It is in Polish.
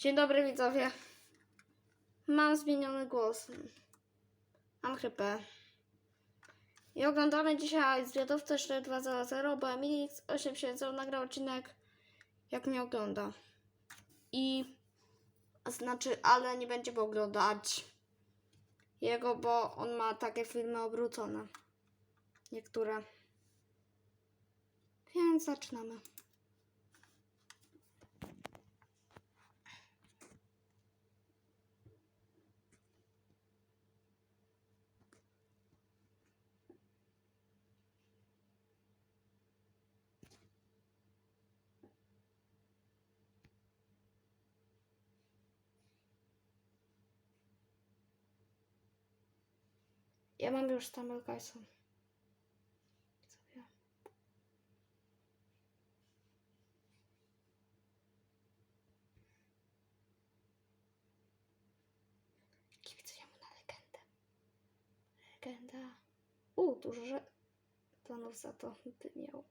Dzień dobry widzowie. Mam zmieniony głos. Mam chrypę. I oglądamy dzisiaj Zwiadowcę 4200, bo Emilix 870 nagrał odcinek jak mnie ogląda. I znaczy, ale nie będziemy oglądać jego, bo on ma takie filmy obrócone. Niektóre. Więc zaczynamy. Ja mam już Stumble Guysa. Mu na legendę. Legenda. U, dużo że planów za to by miał.